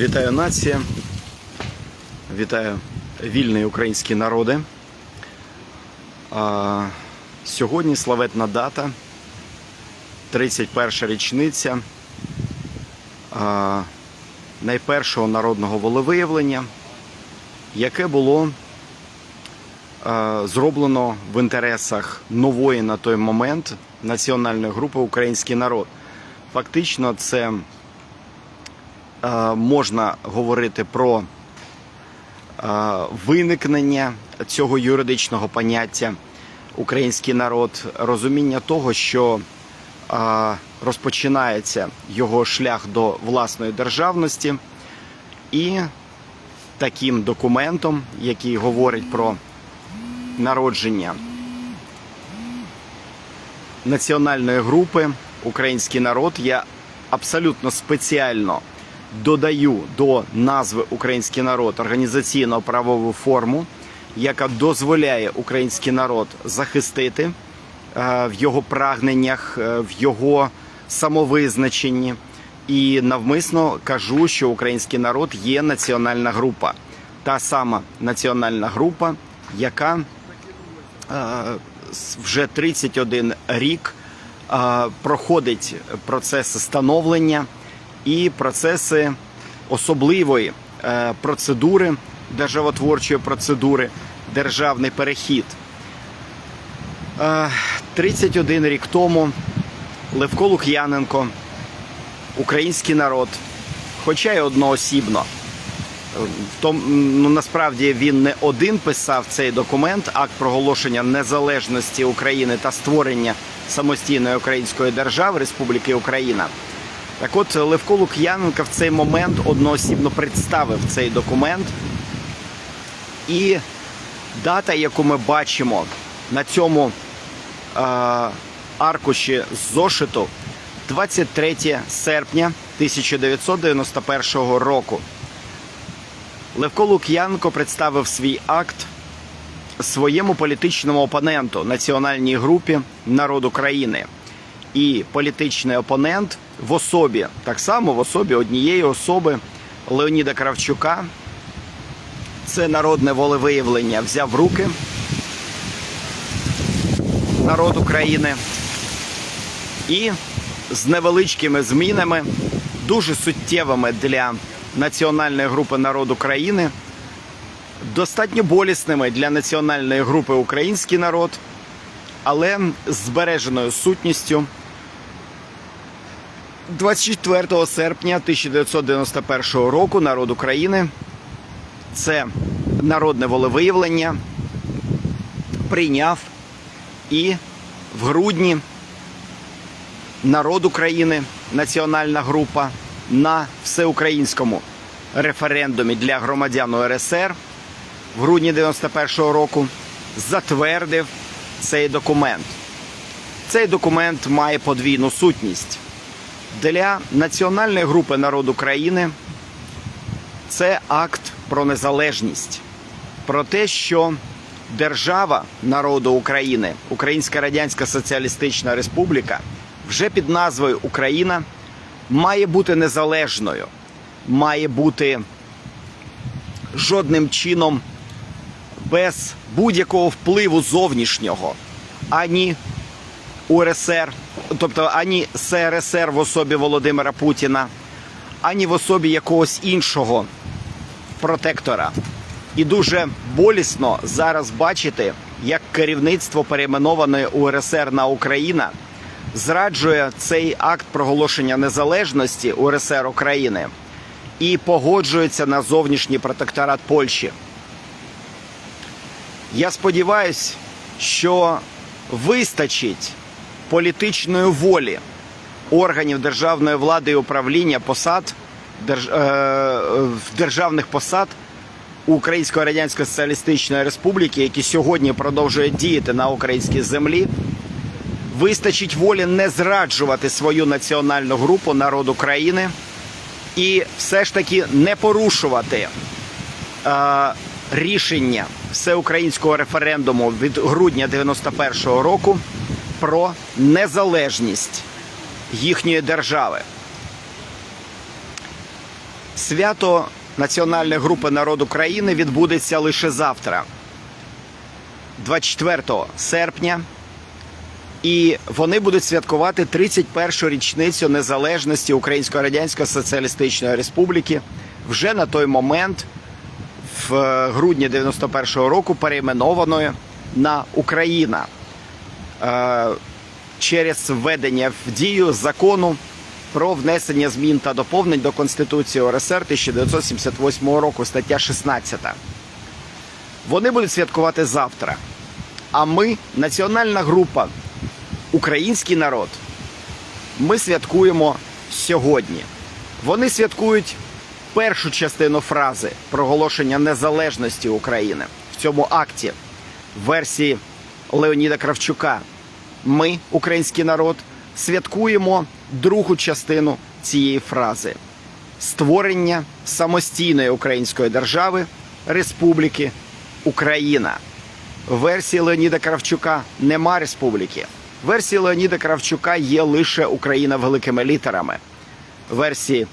Вітаю нація, вітаю вільний українські народи. Сьогодні славетна дата, 31 річниця найпершого народного волевиявлення, яке було зроблено в інтересах нової на той момент національної групи Український народ. Фактично, це можна говорити про е, виникнення цього юридичного поняття український народ, розуміння того, що е, розпочинається його шлях до власної державності, і таким документом, який говорить про народження національної групи Український народ, я абсолютно спеціально додаю до назви Український народ організаційно-правову форму, яка дозволяє український народ захистити е, в його прагненнях, е, в його самовизначенні. І навмисно кажу, що український народ є національна група, та сама національна група, яка е, вже 31 рік проходить процеси становлення і процеси особливої е, процедури, державотворчої процедури, державний перехід. Е, 31 рік тому Левко Лук'яненко, український народ, хоча й одноосібно. Том, ну, насправді він не один писав цей документ, акт проголошення незалежності України та створення самостійної української держави Республіки Україна. Так от Левко Лук'яненко в цей момент одноосібно представив цей документ. І дата, яку ми бачимо на цьому е, аркуші зошиту, 23 серпня 1991 року. Левко Лук'янко представив свій акт своєму політичному опоненту національній групі Народ України. І політичний опонент в особі, так само в особі однієї особи Леоніда Кравчука, це народне волевиявлення взяв в руки народ України і з невеличкими змінами, дуже суттєвими для національної групи народ України, достатньо болісними для національної групи український народ, але з збереженою сутністю. 24 серпня 1991 року народ України це народне волевиявлення прийняв і в грудні народ України, національна група на всеукраїнському референдумі для громадян УРСР в грудні 91-го року затвердив цей документ. Цей документ має подвійну сутність. Для національної групи народ України це акт про незалежність, про те, що держава народу України, Українська Радянська Соціалістична Республіка, вже під назвою Україна має бути незалежною, має бути жодним чином без будь-якого впливу зовнішнього, ані УРСР, тобто ані СРСР в особі Володимира Путіна, ані в особі якогось іншого протектора. І дуже болісно зараз бачити, як керівництво перейменованої УРСР на Україна зраджує цей акт проголошення незалежності УРСР України і погоджується на зовнішній протекторат Польщі. Я сподіваюся, що вистачить політичної волі органів державної влади і управління посад держ... е... державних посад Української Радянської Соціалістичної Республіки, які сьогодні продовжують діяти на українській землі, вистачить волі не зраджувати свою національну групу народ України і все ж таки не порушувати е, рішення всеукраїнського референдуму від грудня 91-го року про незалежність їхньої держави. Свято Національної групи народ України відбудеться лише завтра, 24 серпня. І вони будуть святкувати 31-ю річницю незалежності Української Радянської Соціалістичної Республіки. Вже на той момент, в грудні 91-го року, перейменованою на Україна через введення в дію закону про внесення змін та доповнень до Конституції УРСР 1978 року, стаття 16. Вони будуть святкувати завтра. А ми, національна група Український народ, ми святкуємо сьогодні. Вони святкують першу частину фрази проголошення незалежності України в цьому акті версії Леоніда Кравчука. Ми, український народ, святкуємо другу частину цієї фрази створення самостійної української держави Республіки Україна. В версії Леоніда Кравчука нема республіки. В версії Леоніда Кравчука є лише Україна великими літерами. В версії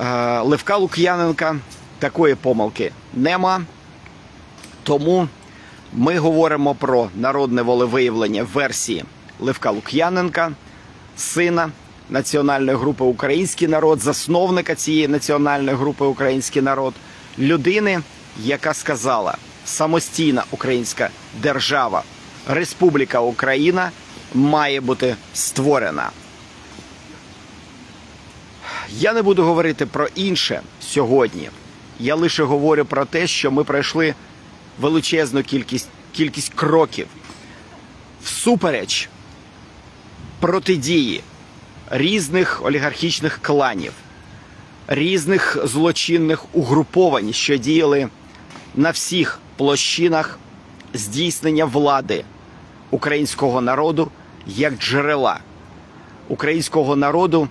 е, Левка Лук'яненка такої помилки нема. Тому ми говоримо про народне волевиявлення версії Левка Лук'яненка, сина національної групи Український народ, засновника цієї національної групи Український народ, людини, яка сказала самостійна українська держава, Республіка Україна має бути створена. Я не буду говорити про інше сьогодні. Я лише говорю про те, що ми пройшли величезну кількість, кількість кроків. Всупереч протидії різних олігархічних кланів, різних злочинних угруповань, що діяли на всіх площинах здійснення влади українського народу як джерела. Українського народу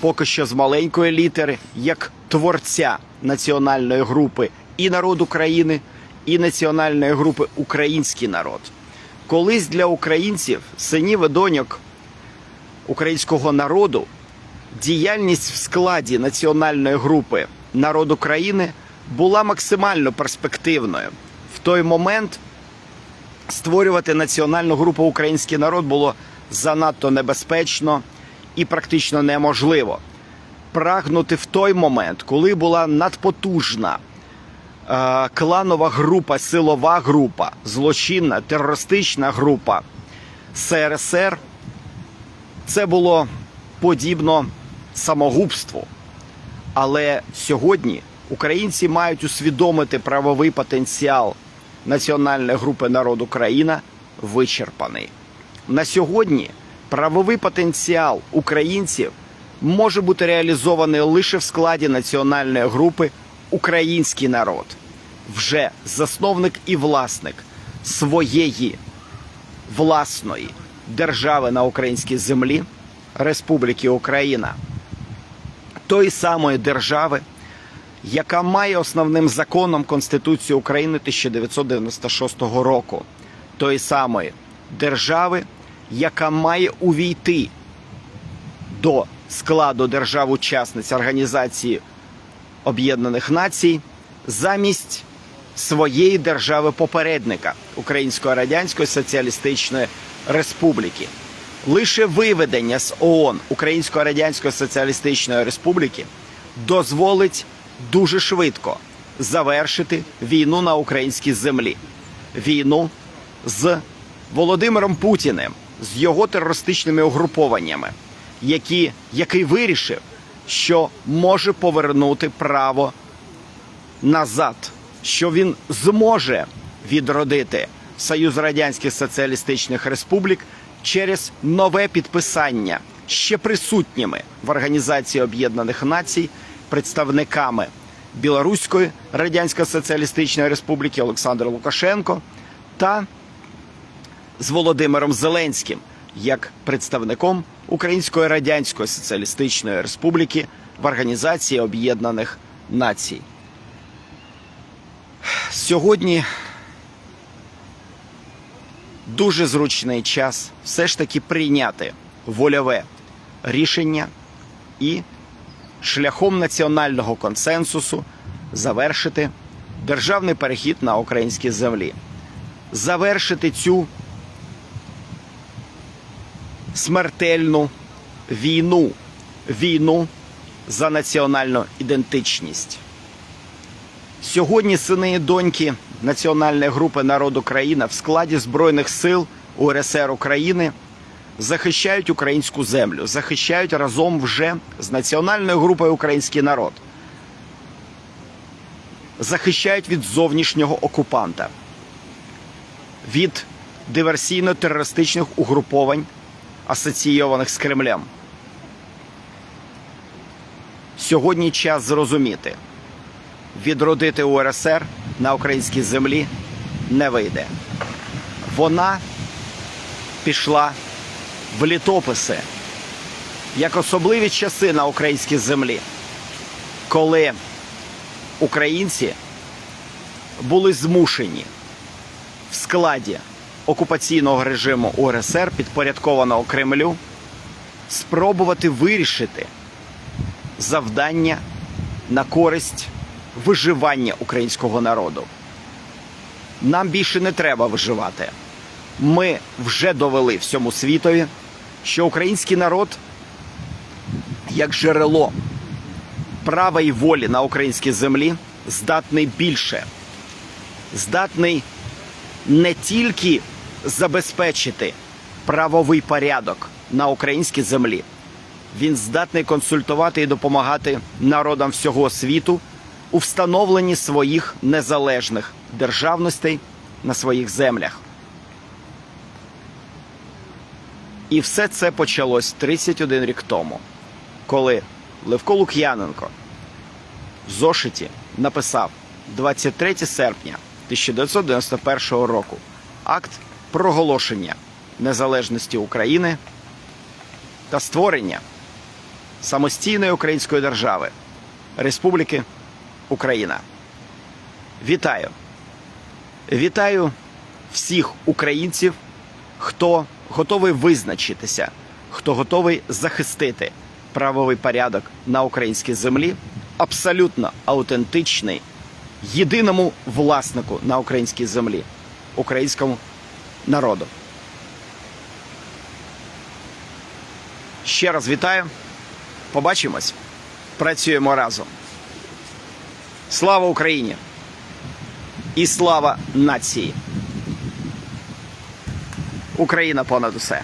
поки що з маленької літери, як творця національної групи і народ України, і національної групи Український народ. Колись для українців, синів і доньок українського народу, діяльність в складі національної групи народ України була максимально перспективною. В той момент створювати національну групу Український народ було занадто небезпечно і практично неможливо. Прагнути в той момент, коли була надпотужна е, кланова група, силова група, злочинна терористична група СРСР, це було подібно самогубству. Але сьогодні українці мають усвідомити правовий потенціал національної групи народ Україна вичерпаний. На сьогодні правовий потенціал українців може бути реалізований лише в складі національної групи Український народ, вже засновник і власник своєї власної держави на українській землі Республіки Україна, тої самої держави, яка має основним законом Конституцію України 1996 року, тої самої держави, яка має увійти до складу держав-учасниць Організації Об'єднаних Націй замість своєї держави-попередника Української Радянської Соціалістичної Республіки. Лише виведення з ООН Української Радянської Соціалістичної Республіки дозволить дуже швидко завершити війну на українській землі, війну з Володимиром Путіним, з його терористичними угрупованнями, які, який вирішив, що може повернути право назад, що він зможе відродити Союз Радянських Соціалістичних Республік через нове підписання ще присутніми в Організації Об'єднаних Націй представниками Білоруської Радянської Соціалістичної Республіки Олександр Лукашенко та з Володимиром Зеленським як представником Української Радянської Соціалістичної Республіки в Організації Об'єднаних Націй. Сьогодні дуже зручний час все ж таки прийняти вольове рішення і шляхом національного консенсусу завершити державний перехід на українські землі, завершити цю смертельну війну, війну за національну ідентичність. Сьогодні сини і доньки Національної групи Народ Україна в складі Збройних сил УРСР України захищають українську землю, захищають разом вже з національною групою Український народ, захищають від зовнішнього окупанта, від диверсійно-терористичних угруповань, асоційованих з Кремлем. Сьогодні час зрозуміти, відродити УРСР на українській землі не вийде. Вона пішла в літописи як особливі часи на українській землі, коли українці були змушені в складі окупаційного режиму УРСР, підпорядкованого Кремлю, спробувати вирішити завдання на користь виживання українського народу. Нам більше не треба виживати. Ми вже довели всьому світові, що український народ, як джерело права і волі на українській землі, здатний більше, здатний не тільки забезпечити правовий порядок на українській землі, він здатний консультувати і допомагати народам всього світу у встановленні своїх незалежних державностей на своїх землях. І все це почалось 31 рік тому, коли Левко Лук'яненко в зошиті написав 23 серпня 1991 року акт проголошення незалежності України та створення самостійної української держави Республіки Україна. Вітаю! Вітаю всіх українців, хто готовий визначитися, хто готовий захистити правовий порядок на українській землі, абсолютно аутентичний, єдиному власнику на українській землі, українському народу. Ще раз вітаю. Побачимось. Працюємо разом. Слава Україні! І слава нації! Україна понад усе!